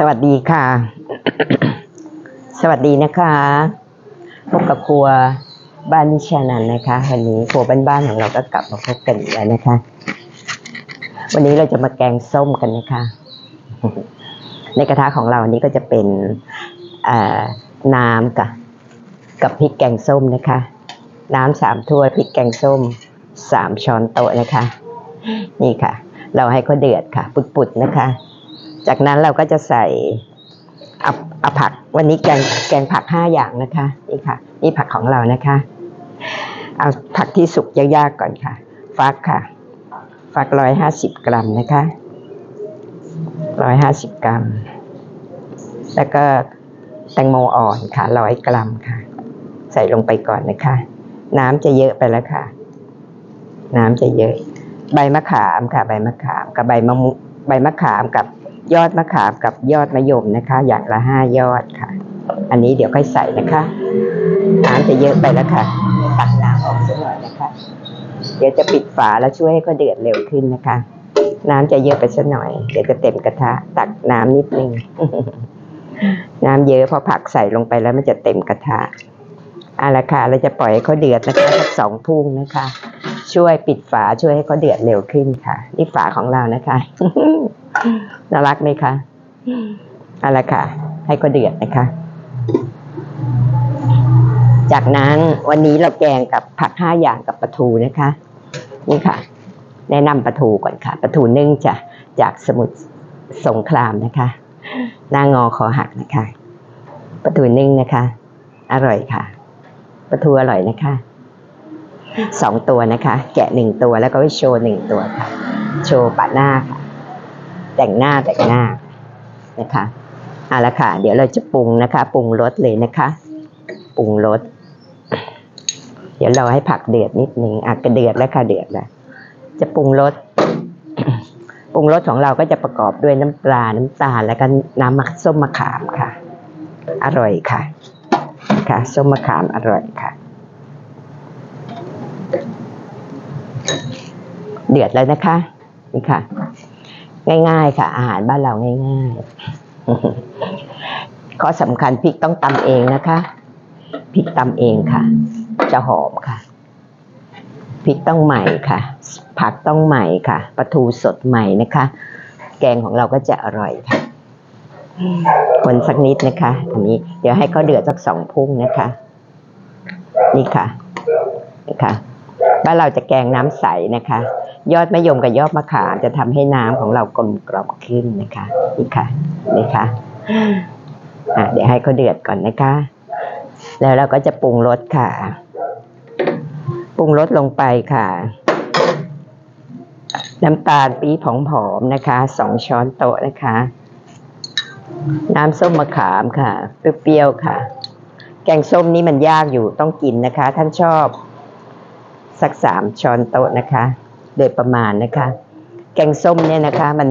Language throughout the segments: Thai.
สวัสดีค่ะ สวัสดีนะคะพบกับครัวบ้านนิชานันนะคะวันนี้ครัวบ้านๆของเราก็กลับมาพบกันอีกแล้วนะคะ วันนี้เราจะมาแกงส้มกันนะคะ ในกระทะของเราอันนี้ก็จะเป็นเอ่อน้ำกับกับพริกแกงส้มนะคะ น้ำสามถ้วยพริกแกงส้มสามช้อนโต๊ะนะคะ นี่ค่ะ เราให้เขาเดือดค่ะ ปุดๆนะคะ จากนั้นเราก็จะใส่เอาเอาผักวันนี้แกงแกงผักห้าอย่างนะคะนี่ค่ะ นี่ผักของเรานะคะ เอาผักที่สุกยากๆก่อนค่ะ ฟักค่ะ ฟักร้อยห้าสิบกรัมนะคะร้อยห้าสิบกรัม แล้วก็แตงโมอ่อนค่ะร้อยกรัมค่ะ ใส่ลงไปก่อนนะคะ น้ำจะเยอะไปแล้วค่ะ น้ำจะเยอะ ใบมะขามค่ะ ใบมะขามกับใบมะมุใบมะขามกับ ยอดมะขามกับยอดมะยมนะคะ อย่างละห้ายอดค่ะ อันนี้เดี๋ยวค่อยใส่นะคะน้ำจะเยอะไปแล้วค่ะ ตักน้ำออกสักหน่อยนะคะ เดี๋ยวจะปิดฝาแล้วช่วยให้เขาเดือดเร็วขึ้นนะคะ น้ำจะเยอะไปสักหน่อย เดี๋ยวจะเต็มกระทะ ตักน้ำนิดนึง น้ำเยอะพอผักใส่ลงไปแล้วมันจะเต็มกระทะเอาละค่ะ เราจะปล่อยให้เขาเดือดนะคะสักสองพุ่งนะคะ ช่วยปิดฝาช่วยให้เขาเดือดเร็วขึ้นค่ะ นี่ฝาของเรานะคะ น่ารักไหมคะเอาละค่ะ ให้เขาเดือดนะคะ จากนั้นวันนี้เราแกงกับผักห้าอย่างกับปลาทูนะคะ นี่ค่ะ แนะนำปลาทูก่อนค่ะปลาทูนึ่งจะจากสมุทรสงครามนะคะหน้างอคอหักนะคะปลาทูนึ่งนะคะ อร่อยค่ะปลาทูอร่อยนะคะสองตัวนะคะ แกะหนึ่งตัวแล้วก็ไว้โชว์หนึ่งตัวค่ะ โชว์ปะหน้าค่ะ แต่งหน้าแต่งหน้านะคะเอาละค่ะ เดี๋ยวเราจะปรุงนะคะ ปรุงรสเลยนะคะปรุงรสเดี๋ยวเราให้ผักเดือดนิดนึงอะก็เดือดแล้วค่ะเดือดแล้วจะปรุงรสปรุงรสของเราก็จะประกอบด้วยน้ำปลา น้ำตาล แล้วก็น้ำมะส้มมะขามค่ะ อร่อยค่ะ ค่ะ ส้มมะขามอร่อยค่ะ เดือดแล้วนะคะ นี่ค่ะ ง่าย ๆ ค่ะ อาหารบ้านเราง่ายๆข้อสำคัญพริกต้องตำเองนะคะพริกตำเองค่ะ จะหอมค่ะพริกต้องใหม่ค่ะ ผักต้องใหม่ค่ะปลาทูสดใหม่นะคะ แกงของเราก็จะอร่อยค่ะคนสักนิดนะคะอันนี้เดี๋ยวให้เขาเดือดสักสองพุ่งนะคะ นี่ค่ะนี่ค่ะบ้านเราจะแกงน้ำใสนะคะ ยอดมะยมกับยอดมะขามจะทำให้น้ำของเรากลมกล่อมขึ้นนะคะนี่ค่ะนี่ค่ะอะเดี๋ยวให้เขาเดือดก่อนนะคะ แล้วเราก็จะปรุงรสค่ะ ปรุงรสลงไปค่ะ น้ำตาลปี๊บผอมๆนะคะสองช้อนโต๊ะนะคะ น้ำส้มมะขามค่ะ เปรี้ยวๆค่ะ แกงส้มนี่มันยากอยู่ต้องกินนะคะ ท่านชอบ สักสามช้อนโต๊ะนะคะ โดยประมาณนะคะ แกงส้มเนี่ยนะคะมัน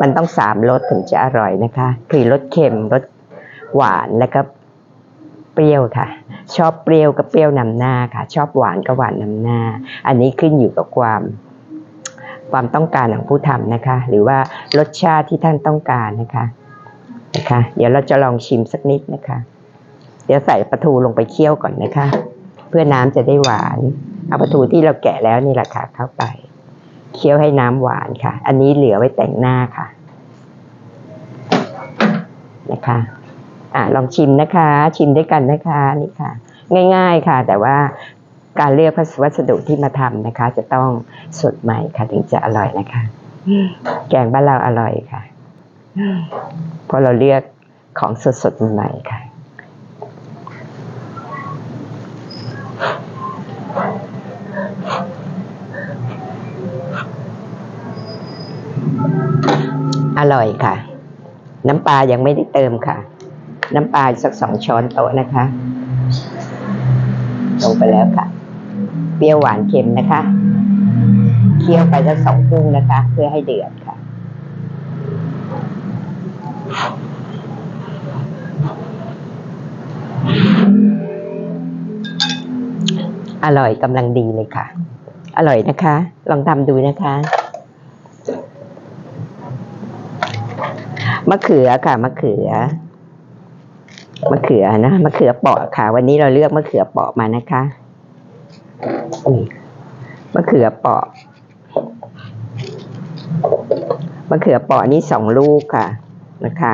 มันต้องสามรสถึงจะอร่อยนะคะ คือรสเค็มรสหวานแล้วก็เปรี้ยวค่ะ ชอบเปรี้ยวก็เปรี้ยวนำหน้าค่ะ ชอบหวานก็หวานนำหน้า อันนี้ขึ้นอยู่กับความความต้องการของผู้ทำนะคะ หรือว่ารสชาติที่ท่านต้องการนะคะนะคะ เดี๋ยวเราจะลองชิมสักนิดนะคะ เดี๋ยวใส่ปลาทูลงไปเคี่ยวก่อนนะคะ เพื่อน้ำจะได้หวานเอาปลาทูที่เราแกะแล้วนี่แหละค่ะเข้าไป เคี่ยวให้น้ำหวานค่ะ อันนี้เหลือไว้แต่งหน้าค่ะ นะคะอะลองชิมนะคะ ชิมด้วยกันนะคะนี่ค่ะ ง่ายๆค่ะ แต่ว่าการเลือกวัสดุที่มาทำนะคะ จะต้องสดใหม่ค่ะ ถึงจะอร่อยนะคะ แกงบ้านเราอร่อยค่ะเพราะเราเลือกของสดๆใหม่ค่ะ อร่อยค่ะ น้ำปลายังไม่ได้เติมค่ะ น้ำปลาสักสองช้อนโต๊ะนะคะ ลงไปแล้วค่ะ เปรี้ยวหวานเค็มนะคะ เคี่ยวไปสักสองพุ่งนะคะ เพื่อให้เดือดค่ะอร่อยกำลังดีเลยค่ะ อร่อยนะคะ ลองทำดูนะคะ มะเขือค่ะมะเขือมะเขือนะมะเขือเปาะค่ะ วันนี้เราเลือกมะเขือเปาะมานะคะมะเขือเปาะมะเขือเปาะนี่สองลูกค่ะนะคะ